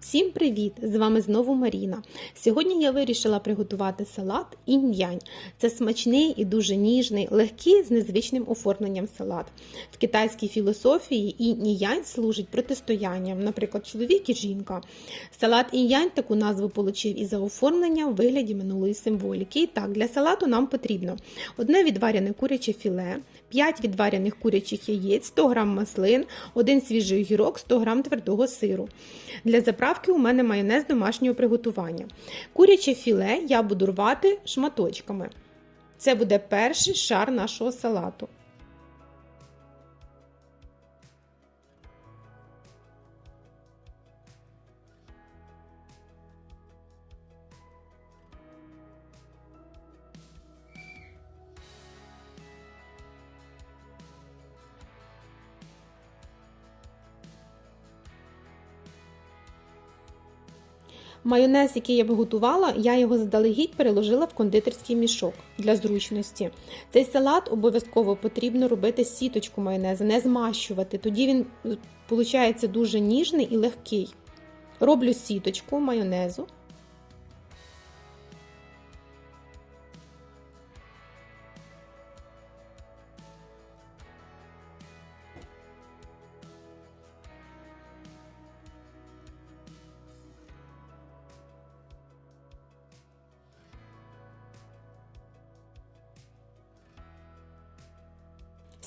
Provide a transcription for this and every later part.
Всім привіт! З вами знову Маріна. Сьогодні я вирішила приготувати салат інь-янь. Це смачний і дуже ніжний, легкий з незвичним оформленням салат. В китайській філософії інь-янь служить протистоянням, наприклад, чоловік і жінка. Салат інь-янь таку назву получив і за оформлення в вигляді минулої символіки. І так, для салату нам потрібно одне відварене куряче філе, 5 відварених курячих яєць, 100 г маслин, один свіжий огірок, 100 г твердого сиру. Для заправки у мене майонез домашнього приготування. Куряче філе я буду рвати шматочками. Це буде перший шар нашого салату. Майонез, який я виготувала, я його заздалегідь переложила в кондитерський мішок для зручності. Цей салат обов'язково потрібно робити сіточку майонезу, не змащувати. Тоді він виходить дуже ніжний і легкий. Роблю сіточку майонезу.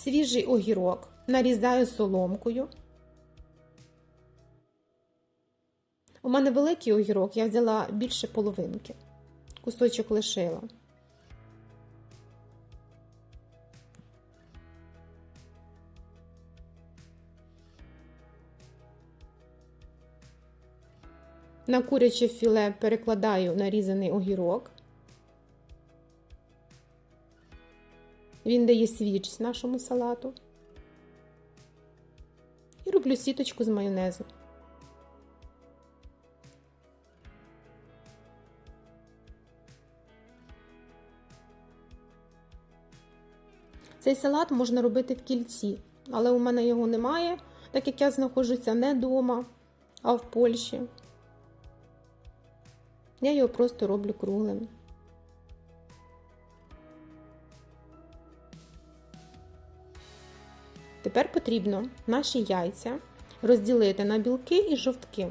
Свіжий огірок нарізаю соломкою. У мене великий огірок, я взяла більше половинки. Кусочок лишила. На куряче філе перекладаю нарізаний огірок. Він дає свіжість нашому салату. І роблю сіточку з майонезу. Цей салат можна робити в кільці, але у мене його немає, так як я знаходжуся не вдома, а в Польщі. Я його просто роблю круглим. Тепер потрібно наші яйця розділити на білки і жовтки.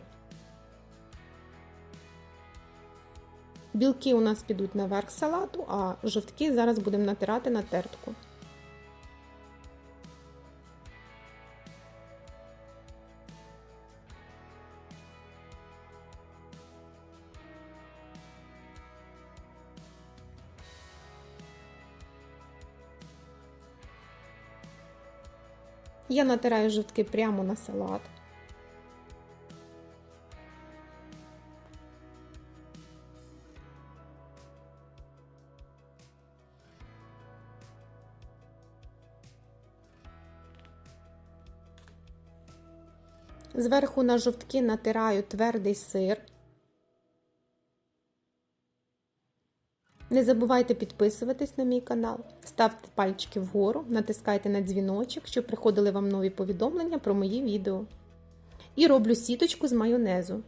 Білки у нас підуть наверх салату, а жовтки зараз будемо натирати на тертку. Я натираю жовтки прямо на салат. Зверху на жовтки натираю твердий сир. Не забувайте підписуватись на мій канал, ставте пальчики вгору, натискайте на дзвіночок, щоб приходили вам нові повідомлення про мої відео. І роблю сіточку з майонезу.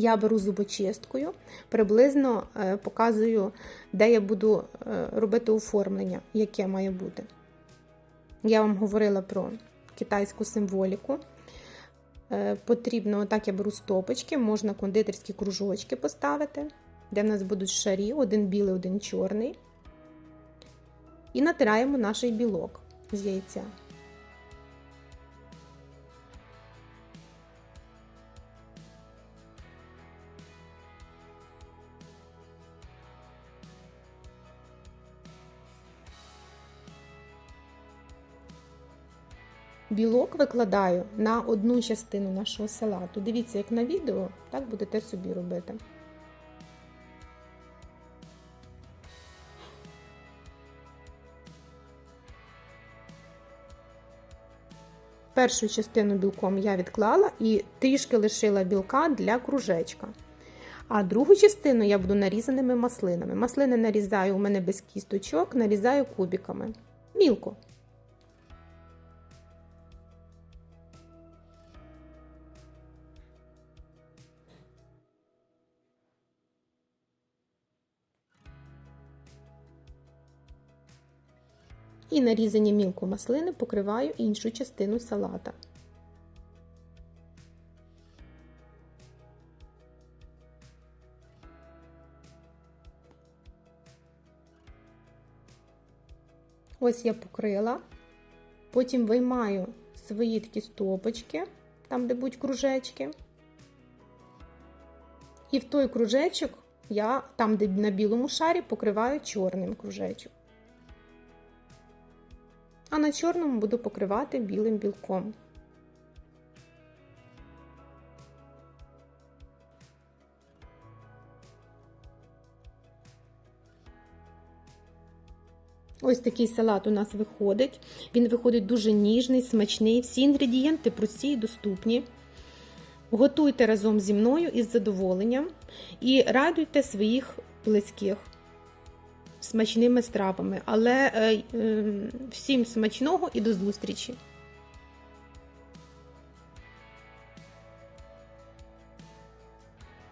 Я беру зубочисткою, приблизно е, показую, де я буду е, робити оформлення, яке має бути. Я вам говорила про китайську символіку. Е, потрібно, так я беру стопочки, можна кондитерські кружочки поставити, де в нас будуть шарі, один білий, один чорний. І натираємо наш білок з яйця. Білок викладаю на одну частину нашого салату. Дивіться, як на відео, так будете собі робити. першу частину білком я відклала і трішки лишила білка для кружечка. А другу частину я буду нарізаними маслинами. Маслини нарізаю у мене без кісточок, нарізаю кубиками. Мілко. І нарізані мілко маслини покриваю іншу частину салата. Ось я покрила, потім виймаю свої такі стопочки, там, де будуть кружечки. І в той кружечок я, там, де на білому шарі, покриваю чорним кружечок. А на чорному буду покривати білим білком. Ось такий салат у нас виходить. Він виходить дуже ніжний, смачний. Всі інгредієнти прості і доступні. Готуйте разом зі мною із задоволенням і радуйте своїх близьких смачними стравами. Але е, е, всім смачного і до зустрічі!